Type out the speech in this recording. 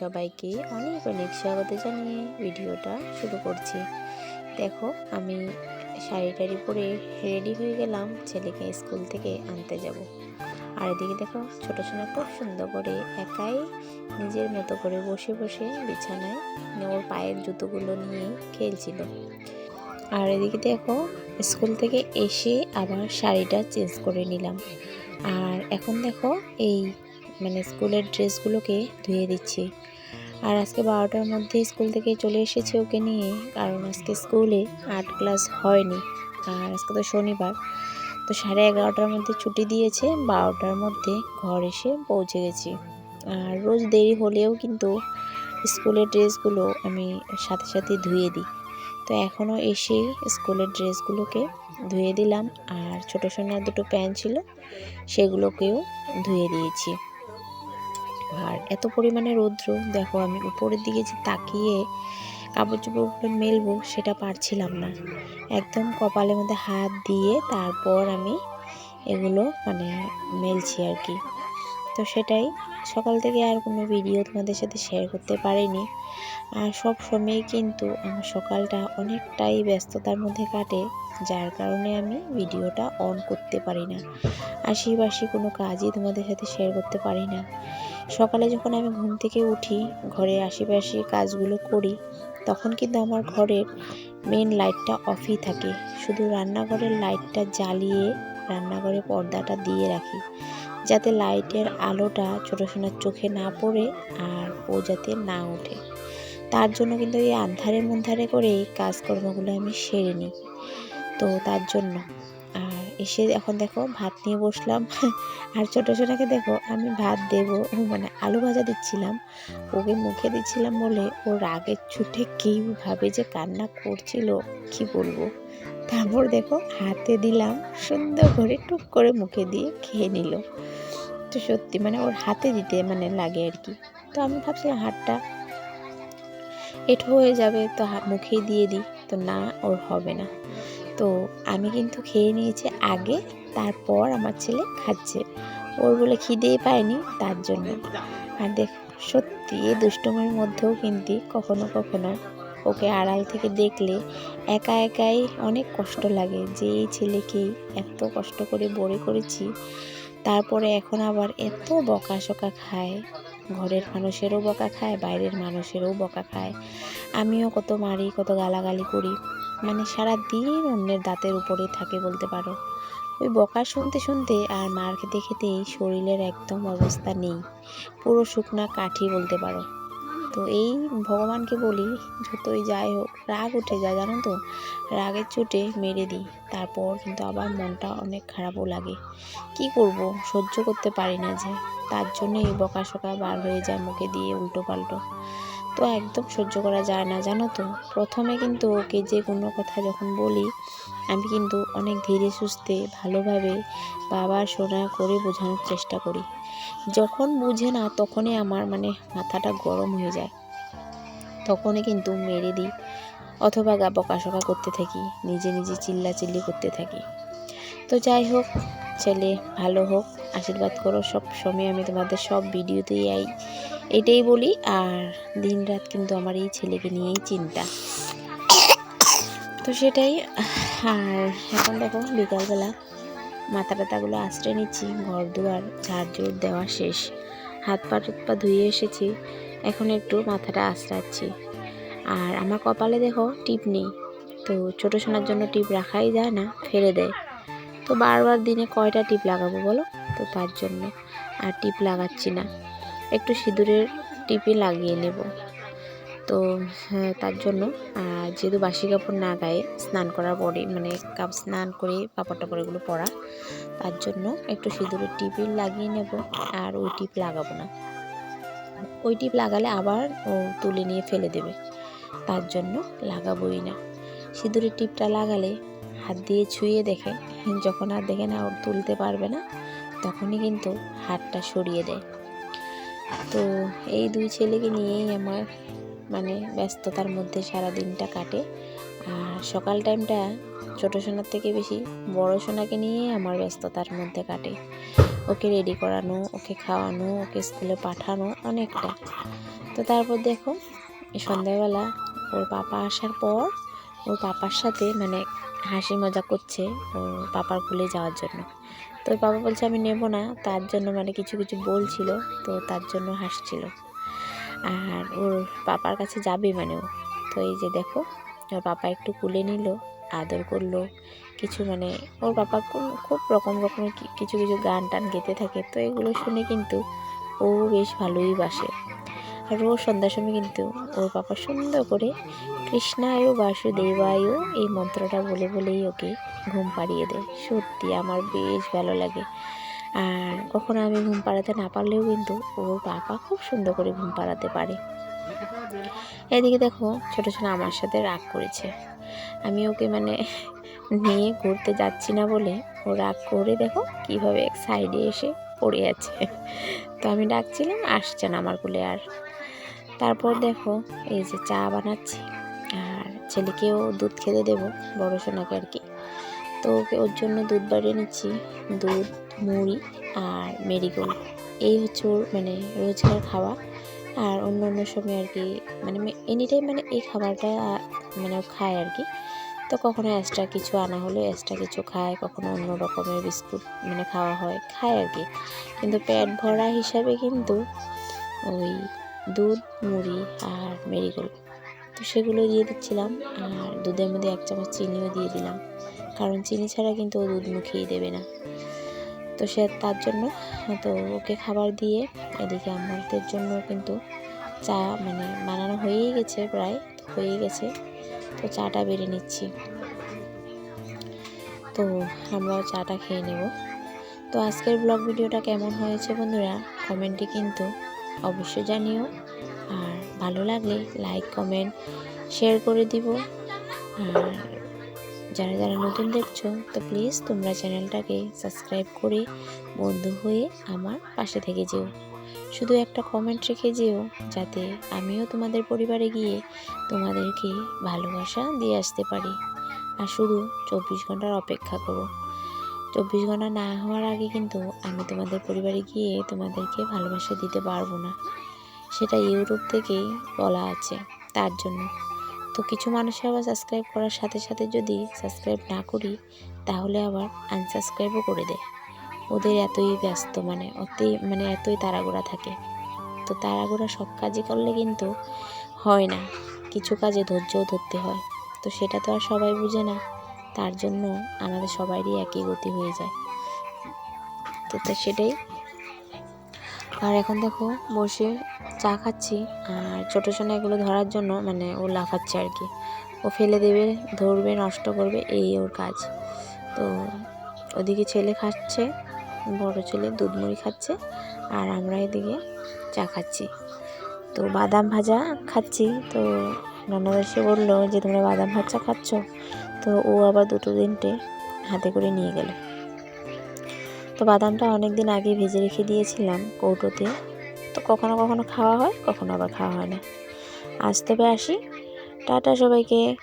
সবাইকে অনেক অনেক স্বাগত জানিয়ে ভিডিওটা শুরু করছি। দেখো, আমি শাড়ি টাড়ি পরে রেডি হয়ে গেলাম, ছেলেকে স্কুল থেকে আনতে যাব। আর এদিকে দেখো, ছোট সোনা খুব সুন্দর করে একাই নিজের মতো করে বসে বসে বিছানায় ওর পায়ের জুতোগুলো নিয়ে খেলছিল। আর এদিকে দেখো, স্কুল থেকে এসে আবার শাড়িটা চেঞ্জ করে নিলাম। আর এখন দেখো, এই মানে স্কুলের ড্রেসগুলোকে ধুয়ে দিচ্ছি। আর আজকে বারোটার মধ্যে স্কুল থেকে চলে এসেছে ওকে নিয়ে, কারণ আজকে স্কুলে আর্ট ক্লাস হয়নি। আর আজকে তো শনিবার, তো সাড়ে এগারোটার মধ্যে ছুটি দিয়েছে, বারোটার মধ্যে ঘর এসে পৌঁছে গেছি। আর রোজ দেরি হলেও কিন্তু স্কুলের ড্রেসগুলো আমি সাথে সাথে ধুয়ে দিই। তো এখনও এসে স্কুলের ড্রেসগুলোকে ধুয়ে দিলাম, আর ছোটো সোনার দুটো প্যান্ট ছিল, সেগুলোকেও ধুয়ে দিয়েছি। আর এত পরিমাণে রৌদ্র, দেখো আমি উপরের দিকে যে তাকিয়ে কাপড় চোপড়গুলো মেলবো সেটা পারছিলাম না। একদম কপালের মধ্যে হাত দিয়ে তারপর আমি এগুলো মানে মেলছি আর কি। তো সেটাই। সকাল থেকে আর কোনো ভিডিও তোমাদের সাথে শেয়ার করতে পারিনি। আর সব সময় কিন্তু আমার সকালটা অনেকটাই ব্যস্ততার মধ্যে কাটে, যার কারণে আমি ভিডিওটা অন করতে পারি না। আশিপাশি কোনো কাজই তোমাদের সাথে শেয়ার করতে পারি না। সকালে যখন আমি ঘুম থেকে উঠি, ঘরের আশেপাশে কাজগুলো করি, তখন কিন্তু আমার ঘরের মেন লাইটটা অফই থাকে। শুধু রান্নাঘরের লাইটটা জ্বালিয়ে রান্নাঘরে পর্দাটা দিয়ে রাখি। যাতে লাইটের আলোটা ছোটো সোনার চোখে না পড়ে আর ও যাতে না ওঠে। তার জন্য কিন্তু এই আন্ধারে মন্ধারে করে এই কাজকর্মগুলো আমি সেরে নিই। তো তার জন্য এসে এখন দেখো ভাত নিয়ে বসলাম। আর ছোটো সোনাকে দেখো আমি ভাত দেব মানে আলু ভাজা দিচ্ছিলাম। ওকে মুখে দিচ্ছিলাম বলে ও রাগের ছুটে কীভাবে যে কান্না করছিল, কি বলব? তারপর দেখো হাতে দিলাম সুন্দর করে টুক করে মুখে দিয়ে খেয়ে নিল। তো সত্যি মানে ওর হাতে দিতে মানে লাগে আর কি। তো আমি ভাবছিলাম হাতটা এঠো হয়ে যাবে, তো মুখেই দিয়ে দিই। তো না, ওর হবে না। তো আমি কিন্তু খেয়ে নিয়েছি আগে, তারপর আমার ছেলে খাচ্ছে। ওর বলে খিদেই পায়নি তার জন্য। আর দেখ, সত্যি এই দুষ্টুমির মধ্যেও কিন্তু কখনো কখনো ওকে আড়াল থেকে দেখলে একা একাই অনেক কষ্ট লাগে যে এই ছেলেকে এত কষ্ট করে বড়ে করেছি, তারপরে এখন আবার এত বকা বকাশকা খায়। ঘরের মানুষেরও বকা খায়, বাইরের মানুষেরও বকা খায়। আমিও কত মারি, কত গালাগালি করি। মানে সারা দিন অন্যের দাঁতের উপরে থাকে বলতে পারো। ওই বকা শুনতে শুনতে আর মার খেতে শরীরের একদম অবস্থা নেই। পুরো শুকনা কাঠি বলতে পারো। তো এই ভগবানকে বলি, যতই যাই হোক, রাগ উঠে যায়, জানো তো? রাগের চোটে মেরে দিই, তারপর কিন্তু আবার মনটা অনেক খারাপও লাগে। কি করব? সহ্য করতে পারি না যে। তার জন্য এই বকাশকা বার হয়ে যায় মুখে দিয়ে উল্টো পাল্টো তো একদম সহ্য করা যায় না, জানো তো। প্রথমে কিন্তু ওকে যে কোনো কথা যখন বলি, আমি কিন্তু অনেক ধীরে সুস্থে, ভালোভাবে বাবা শোনা করে বোঝানোর চেষ্টা করি। যখন বুঝে না, তখনই আমার মানে মাথাটা গরম হয়ে যায়। তখনই কিন্তু মেরে দিই, অথবা গা বকাশকা করতে থাকি, নিজে নিজে চিল্লা চিল্লি করতে থাকি। তো যাই হোক, ছেলে ভালো হোক, আশীর্বাদ করো সব সময়, আমি তোমাদের সব ভিডিওতেই আই। এটাই বলি, আর দিন রাত কিন্তু আমার এই ছেলেকে নিয়েই চিন্তা। তো সেটাই, আর এখন দেখো বিকালবেলা মাথা টাতাগুলো আশ্রয় নিচ্ছি, ঘর দুয়ার ঝাড় জোর দেওয়া শেষ। হাত পা টাত পা ধুয়ে এসেছি, এখন একটু মাথাটা আশ্রাচ্ছি। আর আমার কপালে দেখো টিপ নেই, তো ছোটো সোনার জন্য টিপ রাখাই যায় না, ফেলে দেয়। তো বারবার দিনে কয়টা টিপ লাগাবো বলো? তো তার জন্য, আর টিপ লাগাচ্ছি না। একটু সিঁদুরের টিপে লাগিয়ে নেব। তো হ্যাঁ, তার জন্য যেহেতু বাসি কাপড় না গায়ে স্নান করার পরে মানে কাপ স্নান করে কাপড় টাপড় এগুলো পরা তার জন্য একটু সিঁদুরের টিপই লাগিয়ে নেব আর ওই টিপ লাগাবো না। ওই টিপ লাগালে আবার ও তুলে নিয়ে ফেলে দেবে তার জন্য লাগাবোই না। সিঁদুরের টিপটা লাগালে হাত দিয়ে ছুঁয়ে দেখে যখন আর দেখে না ওর তুলতে পারবে না তখনই কিন্তু হাতটা সরিয়ে দেয়। তো এই দুই ছেলেকে নিয়েই আমার মানে ব্যস্ততার মধ্যে সারা দিনটা কাটে। আর সকাল টাইমটা ছোটো সোনার থেকে বেশি বড় সোনাকে নিয়েই আমার ব্যস্ততার মধ্যে কাটে। ওকে রেডি করানো, ওকে খাওয়ানো, ওকে স্কুলে পাঠানো অনেকটা। তো তারপর দেখো সন্ধ্যাবেলা ওর পাপা আসার পর ওর পাপার সাথে মানে হাসি মজা করছে ওর পাপার ভুলে যাওয়ার জন্য। তো বাবা বলছে আমি নেব না, তার জন্য মানে কিছু কিছু বলছিল, তো তার জন্য হাসছিল। আর ওর পাপার কাছে যাবে মানে ও। তো এই যে দেখো, ওর পাপা একটু কুলে নিল, আদর করল, কিছু মানে ওর পাপা খুব রকম রকমের কিছু কিছু গান টান গেতে থাকে, তো এগুলো শুনে কিন্তু ও বেশ ভালোই বাসে। রোজ সন্ধ্যার সময় কিন্তু ওর পাপা সুন্দর করে কৃষ্ণায় বাসুদেবায় এই মন্ত্রটা বলে বলেই ওকে ঘুম পাড়িয়ে দেয়। সত্যি আমার বেশ ভালো লাগে। আর কখনো আমি ঘুম পাড়াতে না পারলেও কিন্তু ওর পাপা খুব সুন্দর করে ঘুম পাড়াতে পারে। এদিকে দেখো, ছোটো ছোট আমার সাথে রাগ করেছে। আমি ওকে মানে নিয়ে ঘুরতে যাচ্ছি না বলে ও রাগ করে দেখো কীভাবে এক সাইডে এসে পড়ে আছে। তো আমি ডাকছিলাম, আসছে না আমার কোলে আর। তারপর দেখো, এই যে চা বানাচ্ছি, আর ছেলেকেও দুধ খেতে দেবো, বড় সোনাকে আর কি। তো ওকে ওর জন্য দুধ বাড়িয়ে নিচ্ছি, দুধ, মুড়ি আর মেরিগোল্ড। এই হচ্ছে ওর মানে রোজকার খাওয়া আর অন্য অন্য সময় আর কি মানে এনি টাইম মানে এই খাবারটা মানে খায় আর কি। তো কখনো এক্সট্রা কিছু আনা হলে এক্সট্রা কিছু খায়, কখনো অন্য রকমের বিস্কুট মানে খাওয়া হয়, খায় আর কি। কিন্তু পেট ভরা হিসাবে কিন্তু ওই দুধ, মুড়ি আর মেরিগোল্ড। তো সেগুলো দিয়ে দিচ্ছিলাম আর দুধের মধ্যে এক চামচ চিনিও দিয়ে দিলাম। কারণ চিনি ছাড়া কিন্তু ও দুধ মুখিয়ে দেবে না। তো সে তার জন্য, তো ওকে খাবার দিয়ে এদিকে আমাদের জন্য কিন্তু চা মানে বানানো হয়েই গেছে প্রায় হয়ে গেছে। তো চাটা বেড়ে নিচ্ছি। তো আমরাও চাটা খেয়ে নেব। তো আজকের ব্লগ ভিডিওটা কেমন হয়েছে বন্ধুরা? কমেন্টে কিন্তু অবশ্যই জানিও। আর ভালো লাগলে লাইক কমেন্ট শেয়ার করে দিব। আর যারা যারা নতুন দেখছ, তো প্লিজ তোমরা চ্যানেলটাকে সাবস্ক্রাইব করে বন্ধু হয়ে আমার পাশে থেকে যেও। শুধু একটা কমেন্ট রেখে যেও, যাতে আমিও তোমাদের পরিবারে গিয়ে তোমাদেরকে ভালোবাসা দিয়ে আসতে পারি। আর শুধু চব্বিশ ঘণ্টার অপেক্ষা করো। চব্বিশ ঘণ্টা না হওয়ার আগে কিন্তু আমি তোমাদের পরিবারে গিয়ে তোমাদেরকে ভালোবাসা দিতে পারব না। সেটা ইউটিউব থেকেই বলা আছে, তার জন্য। তো কিছু মানুষের আবার সাবস্ক্রাইব করার সাথে সাথে যদি সাবস্ক্রাইব না করি, তাহলে আবার আনসাবস্ক্রাইবও করে দেয় ওদের এতই ব্যস্ত মানে অতই মানে এতই তাড়াগুড়া থাকে। তো তাড়াগুড়া সব কাজই করলে কিন্তু হয় না, কিছু কাজে ধৈর্যও ধরতে হয়। তো সেটা তো আর সবাই বুঝে না। তার জন্য আমাদের সবারই একই গতি হয়ে যায়। তো তা সেটাই। আর এখন দেখো, বসে চা খাচ্ছি। আর ছোটো সোনা এগুলো ধরার জন্য মানে ও লাফাচ্ছে আর কি। ও ফেলে দেবে, ধরবে, নষ্ট করবে, এই ওর কাজ। তো ওদিকে ছেলে খাচ্ছে, বড় ছেলে দুধ মুড়ি খাচ্ছে, আর আমরা এদিকে চা খাচ্ছি। তো বাদাম ভাজা খাচ্ছি। তো ননদ এসে বলল যে, তোমরা বাদাম ভাজা খাচ্ছ? তো ও আবার দুটো দিনটে হাতে করে নিয়ে গেল। তো বাদামটা অনেক দিন আগে ভেজে রেখে দিয়েছিলাম কৌটোতে। তো কখনো কখনো খাওয়া হয়, কখনো আবার খাওয়া হয় না। আজ তবে আসি। টাটা সবাইকে।